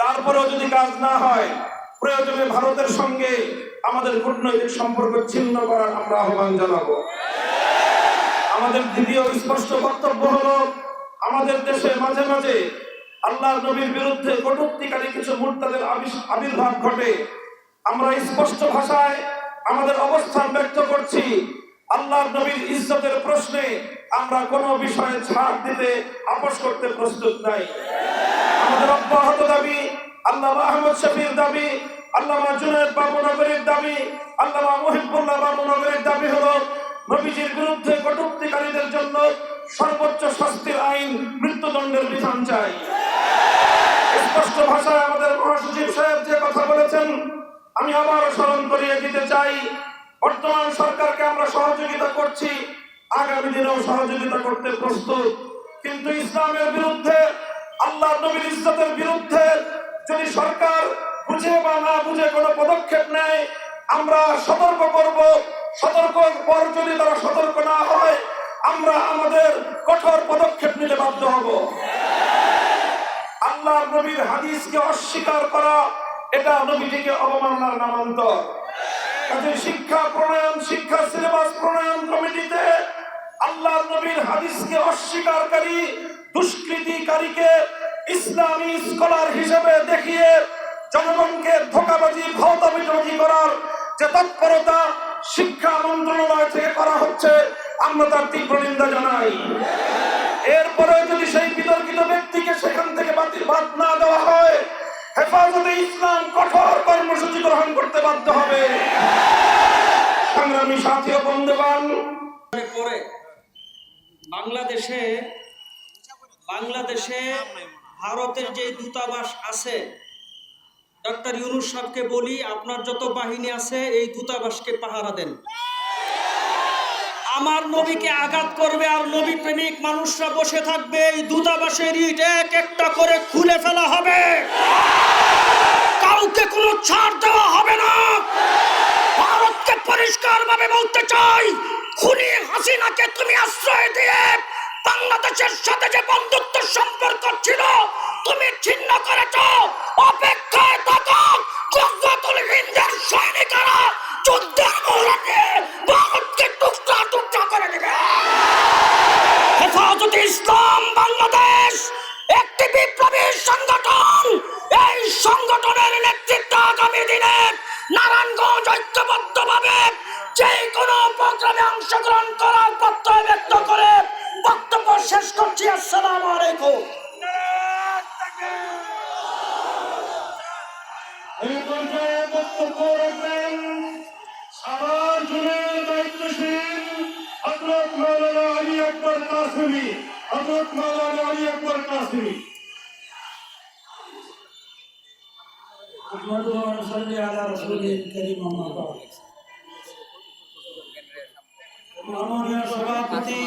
তারপরেও যদি কাজ না হয়, প্রয়োজনে ভারতের সঙ্গে আমাদের কূটনৈতিক সম্পর্ক ছিন্ন করার আমরা আহ্বান জানাব। আমাদের দ্বিতীয় স্পষ্ট বক্তব্য হলো, আমাদের দেশে মাঝে মাঝে আল্লাহ নবীর বিরুদ্ধে কটুক্তিকারী কিছু মুরতাদের আবির্ভাব ঘটে। আমরা স্পষ্ট ভাষায় আমাদের অবস্থান ব্যক্ত করছি আল্লাহ নবীর ইজ্জতের প্রশ্নে আমরা কোনো বিষয়ে ছাড় দিতে, আপোষ করতে প্রস্তুত নাই। আমাদের অব্যাহত দাবি আল্লাহ আহমদ শফির দাবি, আল্লামা জুনায়দ বাবুনগরের দাবি, আল্লামা মহিবুল্লাহ বাবুনগরের দাবি হলো, নবীজির বিরুদ্ধে কটুক্তিকারীদের জন্য সর্বোচ্চ শাস্তির আইন মৃত্যুদণ্ডের বিধান চাই। স্পষ্ট ভাষায় আমাদের মহাসচিব সাহেব যে কথা বলেছেন, আমি আবার স্মরণ করিয়ে দিতে চাই, বর্তমান সরকারকে আমরা সহযোগিতা করছি, আগামী দিনেও সহযোগিতা করতে প্রস্তুত। কিন্তু ইসলামের বিরুদ্ধে, আল্লাহ নবীর ইজ্জতের বিরুদ্ধে যদি সরকার বুঝে বা না বুঝে কোনো পদক্ষেপ নেয়, আমরা সতর্ক করব। সতর্ক পর যদি তারা সতর্ক না হয়, আমরা আমাদের কঠোর পদক্ষেপ নিতে বাধ্য হব। আল্লাহ নবীর হাদিসকে অস্বীকার করা, এটা নবীজিকে অবমাননার নামান্তর। কাজে শিক্ষা প্রণয়ন শিক্ষা সিলেবাস প্রণয়ন কমিটিতে আল্লাহ নবীর হাদিসকে অস্বীকারী, দুষ্কৃতিকারীকে ইসলামী স্কলার হিসেবে দেখিয়ে জনগণকে ধোকাবাজি ভৌতাবিরোধী করার যে তৎপরতা শিক্ষা মন্ত্রণালয় থেকে করা হচ্ছে, আমরা তার তীব্র নিন্দা জানাই। এরপরে যদি সেই বিতর্কিত ব্যক্তিকে সেখান থেকে বাতিল বাদ না দেওয়া হয়, হেফাজতে ইসলাম কঠোর কর্মসূচি গ্রহণ করতে বাধ্য হবে। সংগ্রামী সাথী ও বন্ধুবান বাংলাদেশে বাংলাদেশে ভারতের যে দূতাবাস আছে ডক্টর ইউনুস সাহেবকে বলি, আপনার যত বাহিনী আছে, এই দূতাবাসকে পাহারা দেন। আমার নবীকে আঘাত করবে আর নবী প্রেমিক মানুষরা বসে থাকবে, এই দূতাবাসের ইট এক একটা করে খুলে ফেলা হবে। কাউকে কোনো ছাড় দেওয়া হবে না। ভারতকে পরিষ্কার ভাবে বলতে চাই, খুনি হাসিনাকে তুমি আশ্রয় দিয়ে বাংলাদেশের সাথে যে বন্ধুত্ব সম্পর্ক ছিল তুমি ছিন্ন করেছ। অপেক্ষায় থাকো। গজওয়াতুল হিন্দের সৈনিকেরা যুদ্ধের মৌলাকে ভারতকে টুকরা টুকরা করে দেবে। হেফাজতে ইসলাম বাংলাদেশ, একটি বিপ্লবী সংগঠন। এই সংগঠনের নেতৃত্ব আগামী দিনে নারায়ণগঞ্জ ঐক্যবদ্ধভাবে نحمده ونصلي على رسوله الكريم أما بعد মাননীয় সভাপতি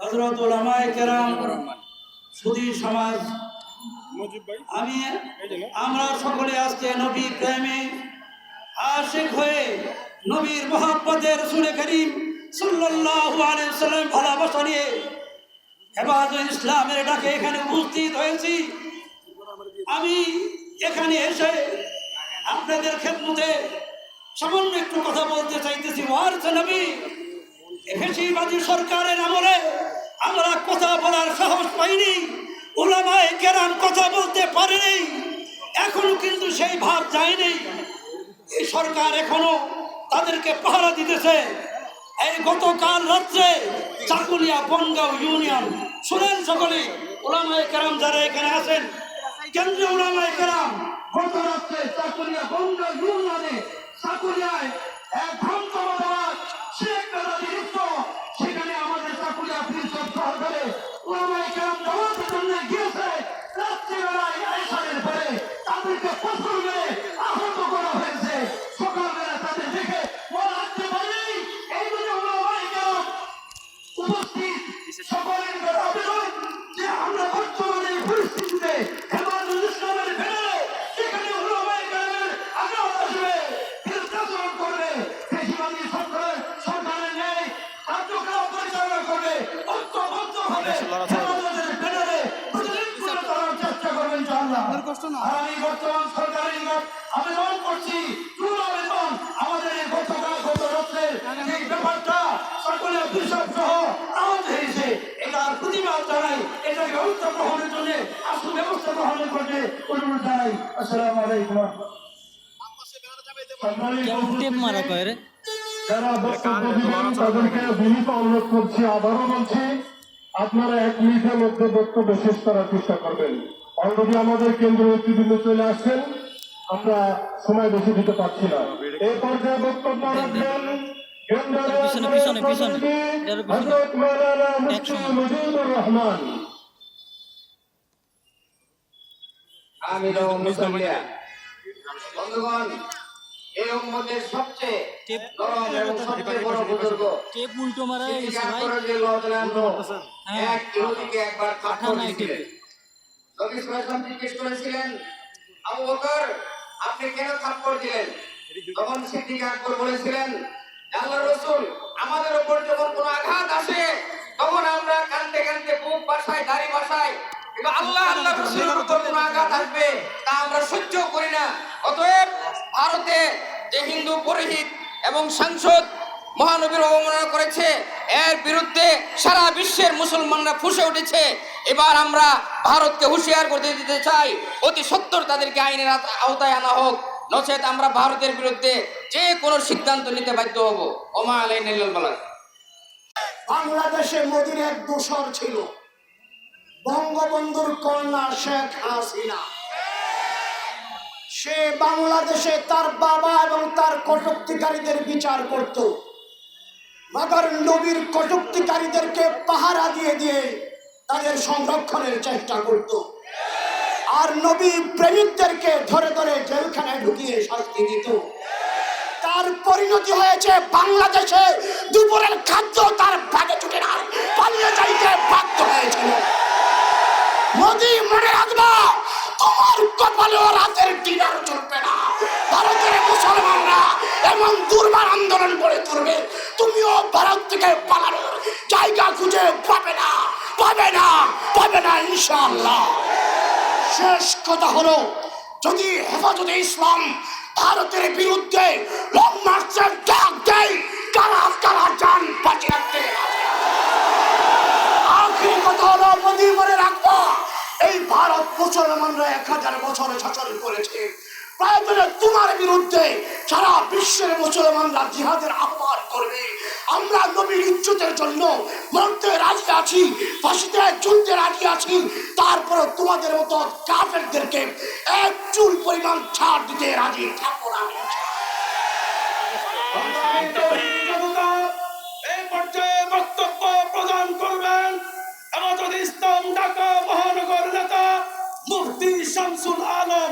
হজরত ওলামায়ে কেরাম সুদী সমাজ আমি আমরা সকলে আজকে নবী প্রেমে আশিক হয়ে নবীর মোহাম্মদের সুরে করিম সাল্লাল্লাহু আলাইহি সাল্লাম ভালোবাসা নিয়ে হেফাজত ইসলামের ডাকে এখানে উপস্থিত হয়েছি আমি এখানে এসে আপনাদের খেদমতে সামান্য একটু কথা বলতে চাইতেছি। ওয়ার নবী ফেসিবাদী সরকারের আমলে আমরা কথা বলার সাহস পাইনি ওলামায় কেরাম কথা বলতে পারেনি, এখনও কিন্তু সেই ভাব যায়নি। এই সরকার এখনও তাদেরকে পাহারা দিতেছে। এই গতকাল রাত্রে চাকুলিয়া বনগাঁও ইউনিয়ন, শুনেন সকলে ওলামায় কেরাম যারা এখানে আছেন কেন্দ্রীয় উলামায় কেরাম, গত রাত্রে চাকুরিয়া বনগাঁও ইউনিয়নে চাকুরিয়ায় এক ধ্বংসবাদ শেখ বেলাদি লিপ্ত সেখানে আমাদের চাকুলিয়া পরিষদ সহকারে উলামায় কেরাম জবাবের জন্য গিয়েছে। রাত্রিবেলায় আয়সারের পরে তাদেরকে পথর মেরে আহত করা ইনশাআল্লাহ আর আমি বর্তমান সরকারের নিকট আবেদন করছি চুল আবেদন আমাদের এই গতকাল গত রাত্রের যে ব্যাপারটা সকলে কৃষক সহ আহত হয়েছে এটার প্রতিবাদ জানাই এটার ব্যবস্থা গ্রহণের জন্য আসল ব্যবস্থা গ্রহণের জন্য অনুরোধ জানাই। আসসালামু আলাইকুম। মারা কয় রে? যারা বক্তব্য দিবেন তাদেরকে বিনীত অনুরোধ করছি আবারও বলছি আপনারা এক মিনিটের মধ্যে বক্তব্য শেষ করার চেষ্টা করবেন। অলরেডি আমাদের কেন্দ্র নেতৃবৃন্দ চলে আসছেন। আমরা সময় বেশি দিতে পারছি না। এই পর্যায়ে বক্তব্য রাখবেন পিছনে, পিছনে, পিছনে। এর পিছনে। হযরত মাওলানা মুফতি একসঙ্গে। মুজিবুর রহমান। আমির ও মুসল্লিয়া বন্ধুগণ এই উম্মতের সবচেয়ে নরম এবং সবচেয়ে বড় বুজুর্গ। টেপ উল্টো মারা হয়ে হ্যাঁ। এক ইহুদিকে একবার পাঠা থাপ্পড় নাই দিয়েছিলেন নবী সাল্লাল্লাহু জিজ্ঞেস করেছিলেন আবু বকর আপনি কেন থাপ্পড় দিলেন? তখন সিদ্দিক আকবর বলেছিলেন আল্লাহর রাসূল আমাদের উপর যখন কোনো আঘাত আসে তখন আমরা কাঁদতে কাঁদতে বুক বাসায় দাড়ি বাসায় কিন্তু আল্লাহ আল্লাহ রসুলের উপর কোনো আঘাত আসবে তা আমরা সহ্য করি না। অতএব ভারতে যে হিন্দু পুরোহিত এবং সাংসদ মহানবীর অবমাননা করেছে। এর বিরুদ্ধে সারা বিশ্বের মুসলমানরা ফুসে উঠেছে। এবার আমরা ভারতকে হুঁশিয়ার করতে দিতে চাই। অতি সত্তর তাদেরকে আইনের আওতায় আনা হোক। নচেত আমরা ভারতের বিরুদ্ধে যে কোনো সিদ্ধান্ত নিতে বাধ্য হব। ওমা বাংলাদেশে মোদির এক দোসর ছিল। বঙ্গবন্ধুর কন্যা শেখ হাসিনা। সে বাংলাদেশে তার বাবা এবং তার কটুক্তিকারীদের বিচার করত। মাগার নবীর কটুক্তিকারীদেরকে পাহারা দিয়ে দিয়ে তাদের সংরক্ষণের চেষ্টা করত। আর নবী প্রেমিকদেরকে ধরে ধরে জেলখানায় ঢুকিয়ে শাস্তি দিত। তার পরিণতি হয়েছে বাংলাদেশে দুপুরের খাদ্য তার ভাগে ছুটে না, পালিয়ে যাইতে বাধ্য হয়েছিল। মোদি, মনে রাখবা, তোমার কপালেও রাতের ডিনার চলবে না। ভারতের মুসলমানরা এমন দুর্বার আন্দোলন করে তুলবে। তুমিও ভারত থেকে পালানোর জায়গা খুঁজে পাবে না পাবে না পাবে না ইনশাআল্লাহ। শেষ কথা হলো, যদি হেফাজতে ইসলাম ভারতের বিরুদ্ধে লং মার্চের ডাক দেয়, কারা কারা যান বাঁচিয়ে রাখতে? আখেরি কথা হলো মনে রাখব, এই ভারত মুসলমানরা এক হাজার বছরে শাসন করেছে। প্রয়োজনে তোমার বিরুদ্ধে সারা বিশ্বের মুসলমানরা জিহাদের আহ্বান করবে। আমরা নবীর ইজ্জতের জন্য মরতে রাজি আছি, ফাঁসিতে ঝুলতে রাজি আছি। তারপরে তোমাদের মতো কাফেরদেরকে এক চুল পরিমাণ ছাড় দিতে রাজি থাকব না। এই পর্যায়ে বক্তব্য প্রদান করবেন আমাদের ইসলাম ঢাকা মহানগর নেতা মুফতি শামসুল আলম।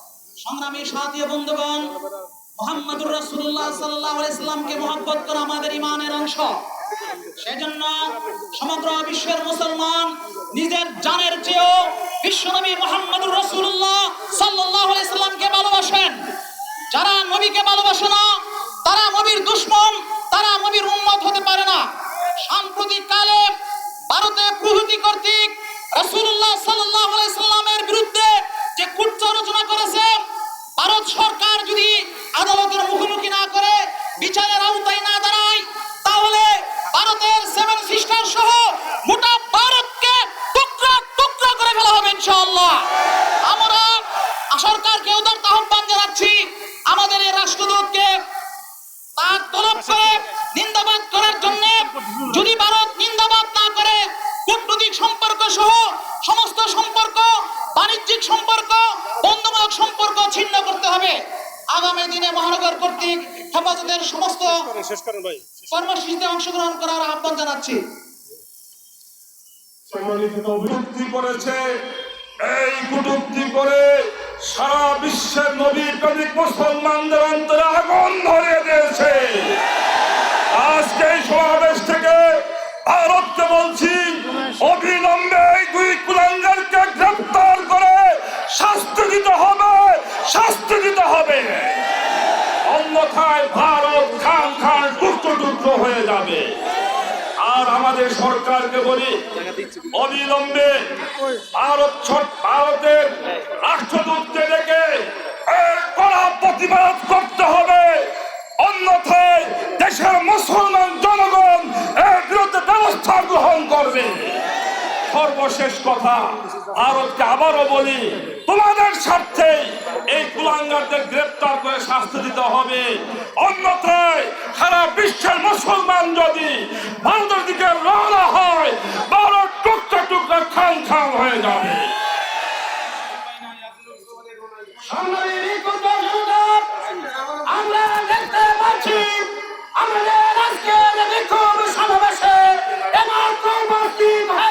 সংগ্রামী সাথী বন্ধুগণ, মোহাম্মদুর রসুল্লাহ সাল্লাহ ইসলামকে মহব্বত করা আমাদের ইমানের অংশ। সেজন্য সমগ্র বিশ্বের মুসলমান নিজের জানের চেয়েও বিশ্বনবী মোহাম্মদুর রসুল্লাহ সাল্লাহ ইসলামকে ভালোবাসেন। যারা নবীকে ভালোবাসে না, তারা নবীর দুশ্মন, তারা নবীর উম্মত হতে পারে না। সাম্প্রতিক কালে ভারতে প্রভৃতি কর্তৃক রসুল্লাহ সাল্লাহ সাল্লামের বিরুদ্ধে যে কুট্চ রচনা করেছে ভারত সরকার যদি আদালতের মুখোমুখি না করে বিচারের আওতায় না দাঁড়ায় তাহলে ভারতের সেভেন সিস্টার সহ গোটা ভারতকে টুকরা টুকরা করে ফেলা হবে ইনশাআল্লাহ। আমরা সরকারকে উদার্ত আহ্বান জানাচ্ছি আমাদের এই রাষ্ট্রদূতকে তার তলব করে নিন্দাবাদ করার জন্য যদি ভারত নিন্দাবাদ না করে কূটনৈতিক সম্পর্ক সহ সমস্ত সম্পর্ক, বাণিজ্যিক সম্পর্ক, বন্ধুমূলক সম্পর্ক ছিন্ন করতে হবে। আগামী দিনে মহানগর কর্তৃক হেফাজতের সমস্ত কর্মসূচিতে অংশগ্রহণ করার আহ্বান জানাচ্ছি। করেছে এই কটূক্তি করে সারা বিশ্বের নবী প্রেমিক মুসলমানদের অন্তরে আগুন ধরিয়ে দিয়েছে। আজকে এই সমাবেশ থেকে ভারতকে বলছি অবিলম্বে এই দুই কুলাঙ্গারকে গ্রেপ্তার করে শাস্তি দিতে হবে শাস্তি দিতে হবে। অন্যথায় ভারত খান খান টুকরো টুকরো হয়ে যাবে। আর আমাদের সরকারকে বলি, অবিলম্বে ভারত ভারতের রাষ্ট্রদূতকে ডেকে এর কড়া প্রতিবাদ করতে হবে। অন্যথায় সর্বশেষ কথা, ভারতকে আবারও বলি, তোমাদের স্বার্থে এই কুলাঙ্গারদের গ্রেপ্তার করে শাস্তি দিতে হবে। অন্যথায় সারা বিশ্বের মুসলমান যদি ভারতের দিকে রওনা হয়, ভারত টুকরা টুকরা খান খান হয়ে যাবে। আমরা দেখতে পাচ্ছি আমাদের আজকের বিক্ষোভ সমাবেশে এমন হয়েছেন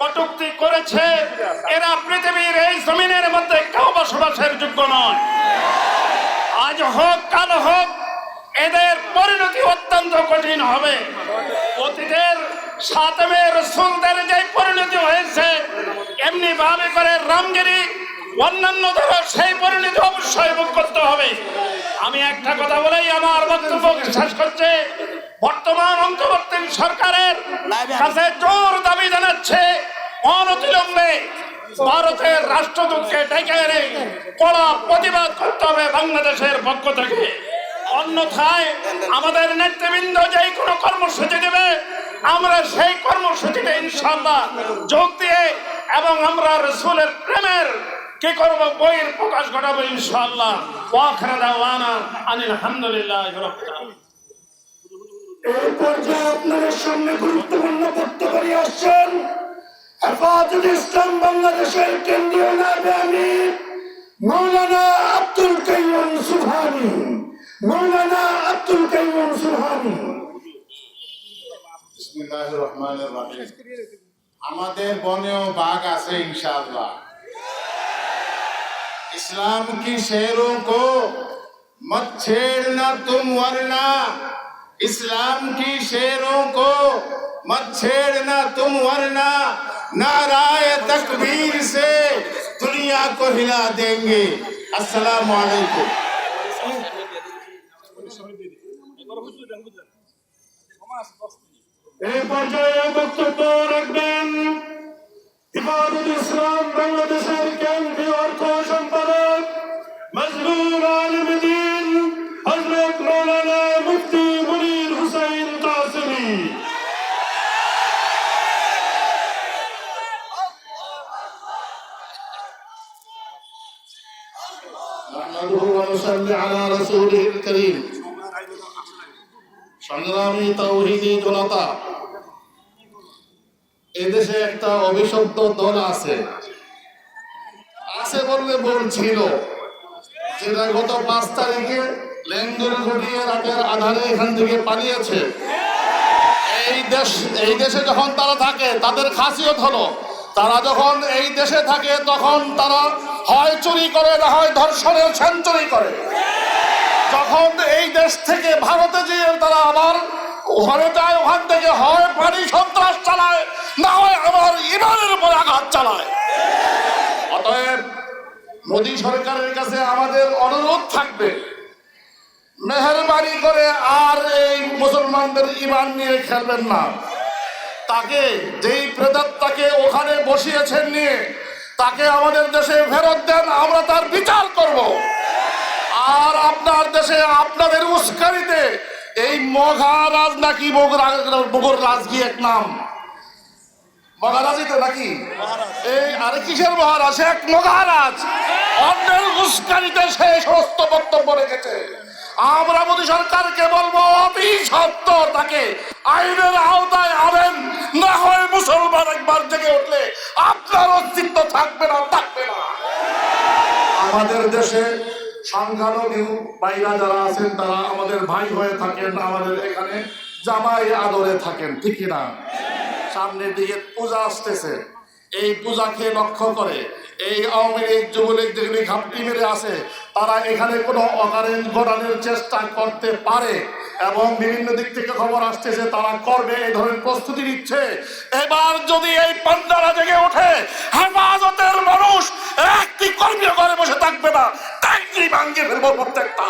কটুক্তি করেছে। এরা পৃথিবীর এই জমিনের মধ্যে কেউ বসবাসের যোগ্য নয়। আজ হোক, কাল হোক, এদের পরিণতি অত্যন্ত কঠিন হবে। অতীতের সাতমে রসুলদের যে পরিণতি হয়েছে এমনি ভাবে করে রামগিরি অন্যান্যদের সেই পরিণতি অবশ্যই ভোগ করতে হবে। আমি একটা কথা বলেই আমার বক্তব্য শেষ করছে। বর্তমান অন্তর্বর্তী সরকারের কাছে জোর দাবি জানাচ্ছে, অনতিলম্বে ভারতের রাষ্ট্রদূতকে ডেকে এনে কড়া প্রতিবাদ করতে হবে বাংলাদেশের পক্ষ থেকে। অন্যথায় আমাদের নেতৃবৃন্দ যে কোনো কর্মসূচি দেবে, আমরা সেই কর্মসূচিতে ইনশাল্লাহ যোগ দিয়ে এবং আমরা রসুলের প্রেমের কে করব? বইয়ের প্রকাশ ঘটাবো ইনশাআল্লাহ। ওয়াখরা দাওয়ানা আনিল হামদুলিল্লাহ রাব্বিল আপনাদের গুরুত্বপূর্ণ আসছেন ইসলাম বাংলাদেশের কেন্দ্রীয় মৌলানা মৌলানা আমাদের বনেও বাঘ আছে ইনশাআল্লাহ। इस्लाम की शेरों को मत छेड़ना तुम वरना इस्लाम की शेरों को मत छेड़ना तुम वरना नाराय तकबीर से दुनिया को हिला देंगे अस्सलाम वालेकुम এই পর্যায়ে বক্তব্য রাখবেন ইবাদুল ইসলাম বাংলাদেশের কেন্দ্রীয় অর্থ সম্পাদক মজলুল আলমদিন হজরত মৌলানা মুফতি মনির হুসাইন কাসিমি نحمده ونصلي على رسوله الكريم সংগ্রামী তৌহিদি জনতা এদেশে একটা অভিশপ্ত দল আছে। আছে বললে ভুল ছিল। যেটা গত পাঁচ তারিখে লেঙ্গুর ঘটিয়ে রাতের আধারে এখান থেকে পালিয়েছে। এই দেশ, এই দেশে যখন তারা থাকে, তাদের খাসিয়ত হলো, তারা যখন এই দেশে থাকে, তখন তারা হয় চুরি করে, না হয় ধর্ষণের সেঞ্চুরি করে। যখন এই দেশ থেকে ভারতে যেয়ে তারা আবার ওখানে যায়, ওখান থেকে হয় পানি সন্ত্রাস চালায়, না হয় আবার ইমানের উপর আঘাত চালায়। অতএব মোদী সরকারের কাছে আমাদের অনুরোধ থাকবে, মেহরবানি করে আর এই মুসলমানদের ইমান নিয়ে খেলবেন না। তাকে, যেই প্রেতাত্মাকে ওখানে বসিয়েছেন নিয়ে, তাকে আমাদের দেশে ফেরত দেন, আমরা তার বিচার করব। আর আপনার দেশে আপনাদের উস্কানিতে এই মহারাজ নাকি বগুর রাজগি এক নাম। নাকি? এই, আরে কিসের মহারাজ? এক মহারাজ। রেখেছে। আইনের আওতায় না হয় মুসলমান একবার জেগে উঠলে আপনার অস্তিত্ব থাকবে না থাকবে না। আমাদের দেশে সংখ্যালঘু ভাইরা যারা আছেন, তারা আমাদের ভাই হয়ে থাকেন, আমাদের এখানে জামাই আদরে থাকেন, ঠিক না? সামনের দিকে পূজা আসতেছে। এই পূজাকে লক্ষ্য করে, এই আওয়ামী লীগ, যুবলীগ যেগুলি ঘাপটি মেরে আছে, তারা এখানে কোনো অকারেন্স ঘটানোর চেষ্টা করতে পারে। এবং বিভিন্ন দিক থেকে খবর আসতেছে তারা করবে, এই ধরনের প্রস্তুতি নিচ্ছে। এবার যদি এই পান্ডারা জেগে ওঠে, হেফাজতের মানুষ একটি কর্মীয় ঘরে বসে থাকবে না টাইটলি ভাঙ্গে ফেলব প্রত্যেকটা।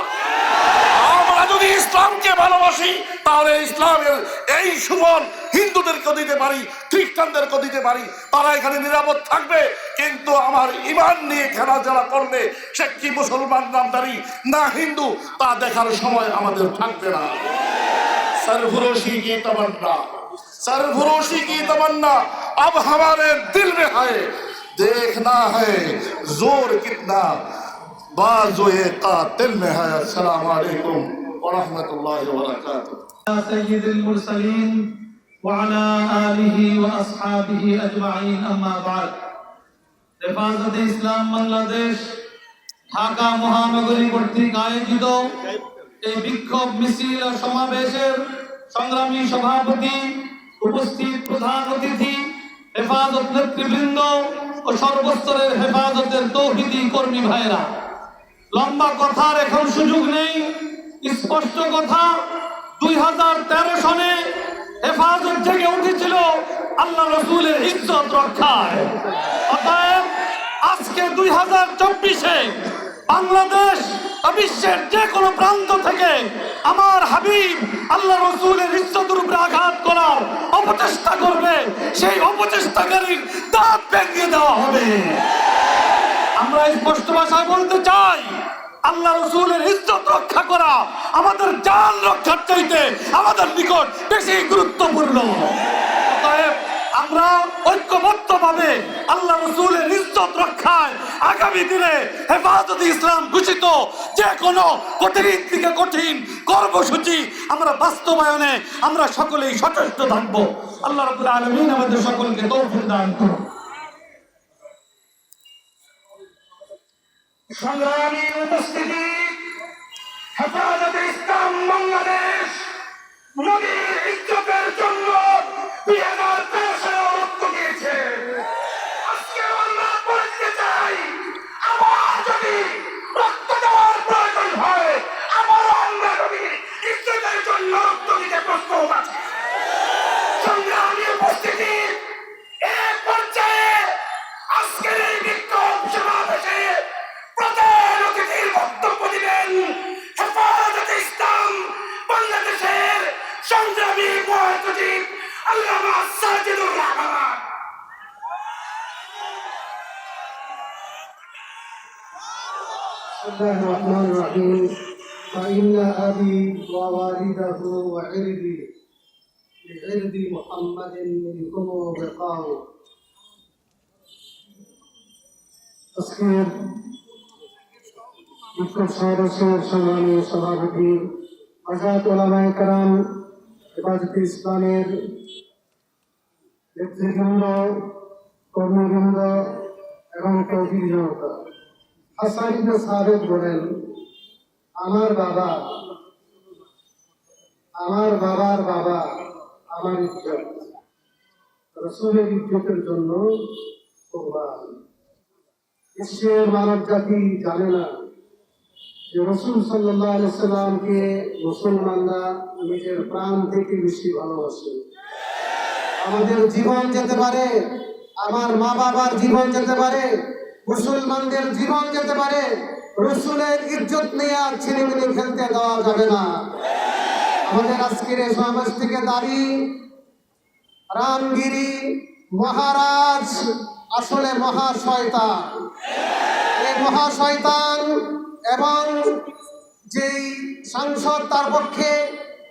আমরা যদি ইসলামকে ভালোবাসি, তাহলে ইসলামের এই সুবল হিন্দুদেরকেও দিতে পারি, খ্রিস্টানদেরকেও দিতে পারি, তারা এখানে নিরাপদ থাকবে। কিন্তু আমার ইমান নিয়ে খেলা যারা করবে, সে কি মুসলমান নামদারি না হিন্দু, তা দেখার সময় আমাদের থাকবে না। सरफरोशी की तमन्ना सरफरोशी की तमन्ना अब हमारे दिल में है देखना है जोर कितना बाजुए कातिल में है अस्सलाम वालेकुम वरहमतुल्लाहि वबरकातुह سيد المرسلين وعلى آله وأصحابه أجمعين أما بعد হেফাজত ইসলাম বাংলাদেশ ঢাকা মহানগরী কর্তৃক আয়োজিত এই বিক্ষোভ মিছিল ও সমাবেশের সংগ্রামী সভাপতি, উপস্থিত প্রধান অতিথি, হেফাজত নেতৃবৃন্দ ও সর্বস্তরের হেফাজতের তৌহিদি কর্মী ভাইরা লম্বা কথার এখন সুযোগ নেই, স্পষ্ট কথা, দুই হাজার তেরো সনে হেফাজত থেকে উঠেছিল আল্লাহ রসুলের ইজ্জত রক্ষায়। অতএব আজকে দুই হাজার চব্বিশে বাংলাদেশ বিশ্বের যে কোনো প্রান্ত থেকে আমার হাবিব আল্লাহ রসুলের ইজ্জতের উপরে আঘাত করার অপচেষ্টা করবে, সেই অপচেষ্টাকারীর দাঁত ভেঙে দেওয়া হবে। আমরা স্পষ্ট ভাষায় বলতে চাই আল্লাহ রসুলের ইজ্জত রক্ষা করা আমাদের জান রক্ষার চাইতে আমাদের নিকট বেশি গুরুত্বপূর্ণ। অতএব আমরা ঐক্যবদ্ধ ভাবে আল্লাহ রসুলের ইজ্জত রক্ষায় আগামী দিনে হেফাজত ইসলাম ঘোষিত। যে কোনো কঠিন থেকে কঠিন কর্মসূচি আমরা বাস্তবায়নে আমরা সকলেই সচেষ্ট থাকব। আল্লাহ রবুল আলমিন আমাদের সকলকে তৌফিক দান করুন। সংগ্রামী উপস্থিতি, হেফাজতে ইসলাম বাংলাদেশ নদীর الله الرحمن الرحيم فإن أبي ووالده وعرضي بعرض محمد منكم بقاء আজকের বিক্ষোভ সমাবেশের সংগ্রামী সভাপতি আজাদ ওলামায় কারাম হেফাজতে ইসলামের নেতৃবৃন্দ কর্মীবৃন্দ এবং তৌহিদ জনতা হাসান ইবনে সাবেদ বলেন, আমার বাবা, আমার বাবার বাবা আমার ইজ্জত। রসুলের ইজ্জতের জন্য কোরবান। বিশ্বের মানব জাতি জানে না যে রসুল সাল্লাহ সাল্লামকে মুসলমানরা নিজের প্রাণ থেকে বেশি ভালোবাসে। আমাদের জীবন যেতে পারে, আমার মা বাবার জীবন যেতে পারে মুসলমানদের জীবন যেতে পারে, রসুলের ইজ্জত নিয়ে আর ছেলেমেলে খেলতে দেওয়া যাবে না। আমাদের আজকের এই সমাবেশ থেকে দাবি, রামগিরি মহারাজ আসলে মহাশয়তান এই মহাশয়তান এবং যেই সাংসদ তার পক্ষে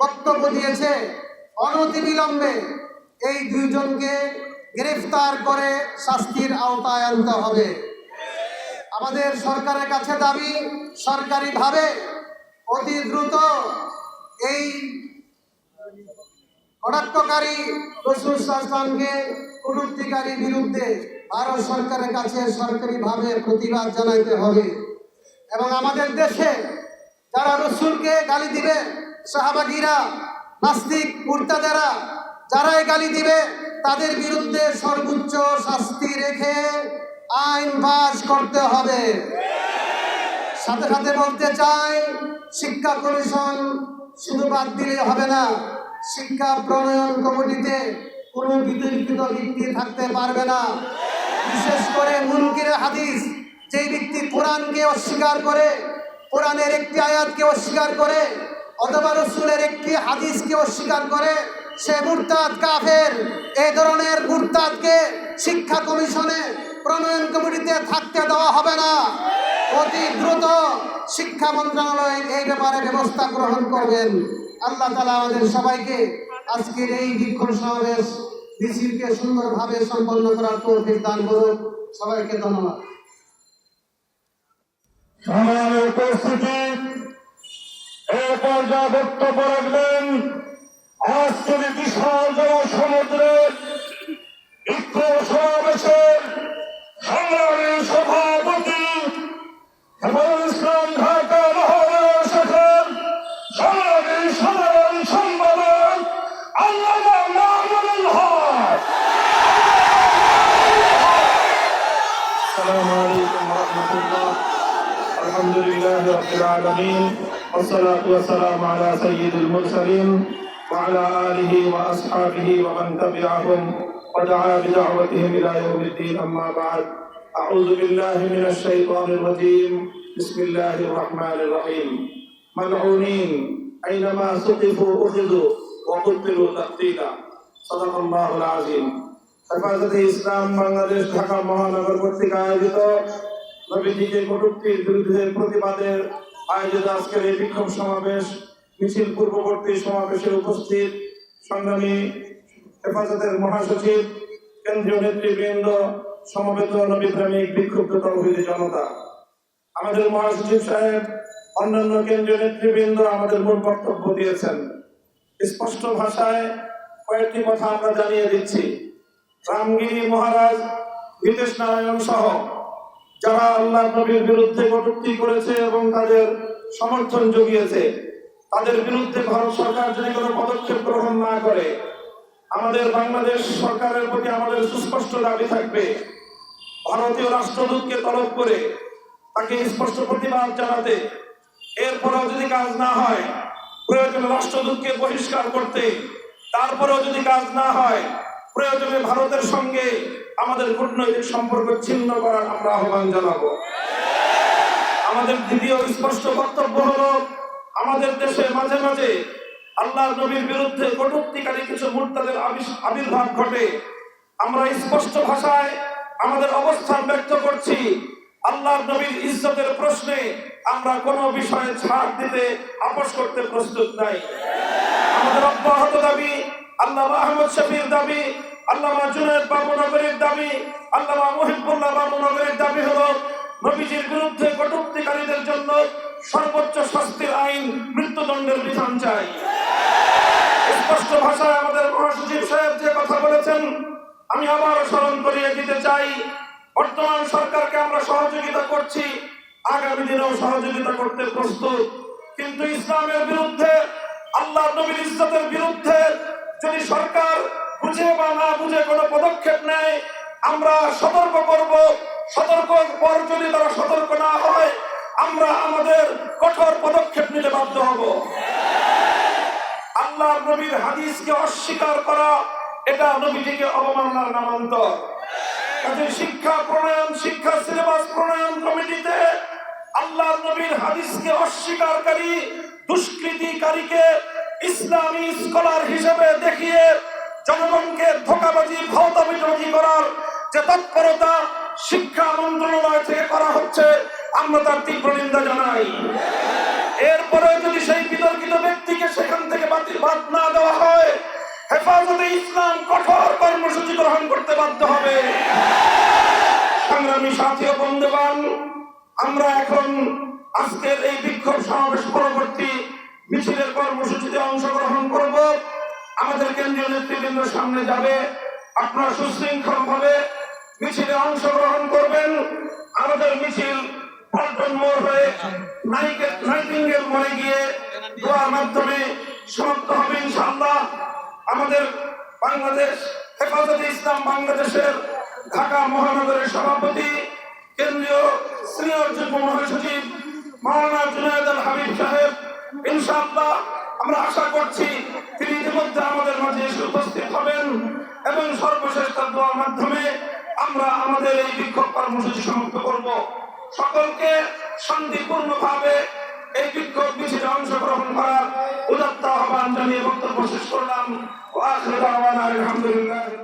বক্তব্য দিয়েছে অনতিবিলম্বে, এই দুইজনকে গ্রেফতার করে শাস্তির আওতায় আনতে হবে। আমাদের সরকারের কাছে দাবি, সরকারিভাবে অতি দ্রুত এই কটাক্ষকারী রসুল ইসলামকে কটুক্তিকারী বিরুদ্ধে ভারত সরকারের কাছে সরকারিভাবে প্রতিবাদ জানাইতে হবে। এবং আমাদের দেশে যারা রসুলকে গালি দিবে সাহাবাগীরা নাস্তিক কুর্তাদেরা যারাই গালি দিবে, তাদের বিরুদ্ধে সর্বোচ্চ শাস্তি রেখে আইন পাস করতে হবে। সাথে সাথে বলতে চাই, শিক্ষা কমিশন শুধু বাদ দিলে হবে না, শিক্ষা প্রণয়ন কমিটিতে কোনো বিতর্কিত ব্যক্তি থাকতে পারবে না। বিশেষ করে মুনকির হাদিস যেই ব্যক্তি কোরআনকে অস্বীকার করে, কোরআনের একটি আয়াতকে অস্বীকার করে, অথবা রসুলের একটি হাদিসকে অস্বীকার করে, সে মুরতাদ কাফের। এই ধরনের মুরতাদকে শিক্ষা কমিশনে প্রণয়ন কমিটিতে থাকতে দেওয়া হবে না। অতি দ্রুত শিক্ষা মন্ত্রণালয় এই ব্যাপারে ব্যবস্থা গ্রহণ করবেন। আল্লাহ তালা আমাদের সবাইকে আজকের এই বিক্ষোভ সমাবেশ মিছিলকে সুন্দরভাবে সম্পন্ন করার তৌফিক দান করুন। সবাইকে ধন্যবাদ। সংগ্রামে উপস্থিতি এরপর যা বক্তব্য রাখবেন বিশাল বিক্ষোভ সমাবেশের সংগ্রামী সভাপতি হেফাজুল ইসলাম ঢাকা মহানগর শাখার সংগ্রামী সাধারণ সম্পাদক আল্লামা মাহমুদুল হক السلام عليكم ورحمة الله الحمد لله رب العالمين والصلاة والسلام على سيد المرسلين وعلى آله وأصحابه ومن تبعهم ودعا بدعوتهم إلى يوم الدين أما بعد أعوذ بالله من الشيطان الرجيم بسم الله الرحمن الرحيم ملعونين أينما ثقفوا أخذوا وقتلوا تقتيلا صدق الله العظيم হেফাজতে ইসলাম বাংলাদেশ ঢাকা মহানগর কর্তৃক আয়োজিত নবীজিকে কটূক্তির বিরুদ্ধে প্রতিবাদের আয়োজিত আজকের এই বিক্ষোভ সমাবেশ মিছিল পূর্ববর্তী সমাবেশে উপস্থিত সংগ্রামী হেফাজতের মহাসচিব, কেন্দ্রীয় নেতৃবৃন্দ, সমবেত নবীপ্রেমিক বিক্ষুব্ধ তৌহিদি জনতা, আমাদের মহাসচিব সাহেব, অন্যান্য কেন্দ্রীয় নেতৃবৃন্দ আমাদের মূল বক্তব্য দিয়েছেন। স্পষ্ট ভাষায় কয়েকটি কথা আমরা জানিয়ে দিচ্ছি। রামগিরি মহারাজ, হিতেশ নারায়ণ সহ, যারা আল্লাহ নবীর বিরুদ্ধে কটূক্তি করেছে এবং তাদের সমর্থন জুগিয়েছে, তাদের বিরুদ্ধে ভারত সরকার যদি কোনো পদক্ষেপ গ্রহণ না করে আমাদের বাংলাদেশ সরকারের প্রতি আমাদের সুস্পষ্ট দাবি থাকবে। ভারতীয় রাষ্ট্রদূতকে তলব করে তাকে স্পষ্ট প্রতিবাদ জানাতে। এরপরেও যদি কাজ না হয়, প্রয়োজনে রাষ্ট্রদূতকে বহিষ্কার করতে। তারপরেও যদি কাজ না হয়, প্রয়োজনে ভারতের সঙ্গে আমাদের কূটনৈতিক সম্পর্ক ছিন্ন করার আমরা আহ্বান জানাব। আমাদের দ্বিতীয় স্পষ্ট বক্তব্য হলো, আমাদের দেশে মাঝে মাঝে আল্লাহ নবীর বিরুদ্ধে কটূক্তিকারী কিছু মুরতাদের আবির্ভাব ঘটে। আমরা স্পষ্ট ভাষায় আমাদের অবস্থান ব্যক্ত করছি। আল্লাহ নবীর ইজ্জতের প্রশ্নে আমরা কোনো বিষয়ে ছাড় দিতে আপোষ করতে প্রস্তুত নাই। আমাদের অব্যাহত দাবি, আল্লামা আহমদ শফির দাবি, আল্লামা জুনায়দ বাবু নগরীর দাবি, আল্লামা মুহিবুল্লাহ বাবু নগরীর দাবি হলো, নবীজির বিরুদ্ধে কটূক্তিকারীদের জন্য সর্বোচ্চ শাস্তির আইন মৃত্যুদণ্ডের বিধান চাই। স্পষ্ট ভাষায় আমাদের মহাসচিব সাহেব যে কথা বলেছেন, আমি আবারও স্মরণ করিয়ে দিতে চাই, বর্তমান সরকারকে আমরা সহযোগিতা করছি, আগামী দিনেও সহযোগিতা করতে প্রস্তুত। কিন্তু ইসলামের বিরুদ্ধে আল্লাহ নবীর ইজ্জতের বিরুদ্ধে যদি সরকার বুঝে বা না বুঝে কোনো পদক্ষেপ নেয়, আমরা সতর্ক করব, সতর্ক পর যদি তারা সতর্ক না হয় আমরা আমাদের কঠোর পদক্ষেপ নিতে বাধ্য হব। আল্লাহ নবীর হাদিসকে অস্বীকার করা, এটা নবীজিকে অবমাননার নামান্তর। শিক্ষা প্রণয়ন, শিক্ষা সিলেবাস প্রণয়ন কমিটিতে আল্লাহ নবীর হাদিসকে অস্বীকারী, দুষ্কৃতিকারীকে ইসলামী স্কলার হিসেবে দেখিয়ে জনগণকে ধোকাবাজি ভাওতাবাজি করার যে তৎপরতা শিক্ষা মন্ত্রণালয় থেকে করা হচ্ছে আমরা তার তীব্র নিন্দা জানাই। এরপরে যদি সেই বিতর্কিত ব্যক্তিকে সেখান থেকে বাতিল বাদ না দেওয়া হয়, হেফাজতে ইসলাম কঠোর কর্মসূচি গ্রহণ করতে বাধ্য হবে। সংগ্রামী সাথী ও বন্ধুগণ, আমরা এখন আজকের এই বিক্ষোভ সমাবেশ পরবর্তী মিছিলের কর্মসূচিতে অংশগ্রহণ করব। আমাদের কেন্দ্রীয় নেতৃবৃন্দ সামনে যাবে। আপনারা সুশৃঙ্খল ভাবে মিছিলে অংশগ্রহণ করবেন। আমাদের মিছিল পল্টন মোড় হয়ে মোড়ে গিয়ে দোয়ার মাধ্যমে সমাপ্ত হবে ইনশাআল্লাহ। আমাদের বাংলাদেশ হেফাজতে ইসলাম বাংলাদেশের ঢাকা মহানগরের সভাপতি, কেন্দ্রীয় সিনিয়র যুগ্ম মহাসচিব মাওলানা জুনায়দ আল হাবিব সাহেব, ইনশাআল্লাহ আমরা আশা করছি তিনি ইতিমধ্যে আমাদের মাঝে এসে উপস্থিত হবেন এবং সর্বশেষ তার দোয়ার মাধ্যমে আমরা আমাদের এই বিক্ষোভ কর্মসূচি সমাপ্ত করব। সকলকে শান্তিপূর্ণ ভাবে এই বিক্ষোভ মিছিলে অংশগ্রহণ করার উদাত্ত আহ্বান জানিয়ে বক্তব্য শেষ করলাম। আলহামদুলিল্লাহ।